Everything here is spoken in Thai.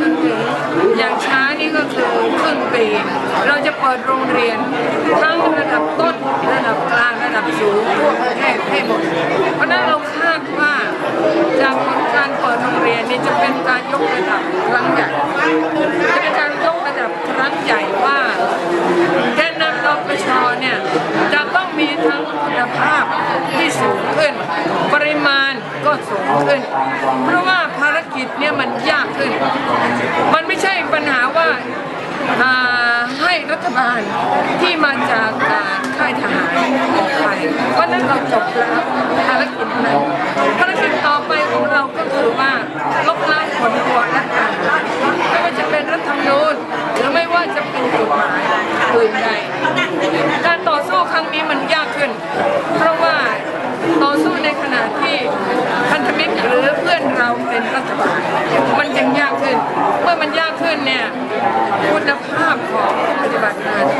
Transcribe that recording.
จนถึงอย่างช้านี่ก็คือครึ่งปี เราจะเปิดโรงเรียน ทั้งระดับต้นระดับกลางระดับสูงทั่วประเทศให้หมด เพราะนั้นเราคาดว่าจากการเปิดโรงเรียนนี้จะเป็นการยกระดับครั้งใหญ่จะเป็นการยกระดับครั้งใหญ่ว่าแกนนำนปชเนี่ยจะต้องมีทั้งคุณภาพที่สูงขึ้น ปริมาณก็สูงขึ้น เพราะว่า ฐบาลที่มาจากค่ายทหารออกไปเพราะนั้นเราจบแล้วภารกิจนั้นภารกิจต่อไปของเราก็คือว่าลบล้างผลพวงและการไม่ว่าจะเป็นรัฐธรรมนูญหรือไม่ว่าจะเป็นกฎหมายอื่นใดการต่อสู้ครั้งนี้มันยากขึ้น เพราะว่าต่อสู้ในขณะที่พันธมิตรหรือเพื่อนเราเป็นรัฐบาลมันยังยากขึ้น เมื่อมันยากขึ้นเนี่ยคุณภาพของ back now.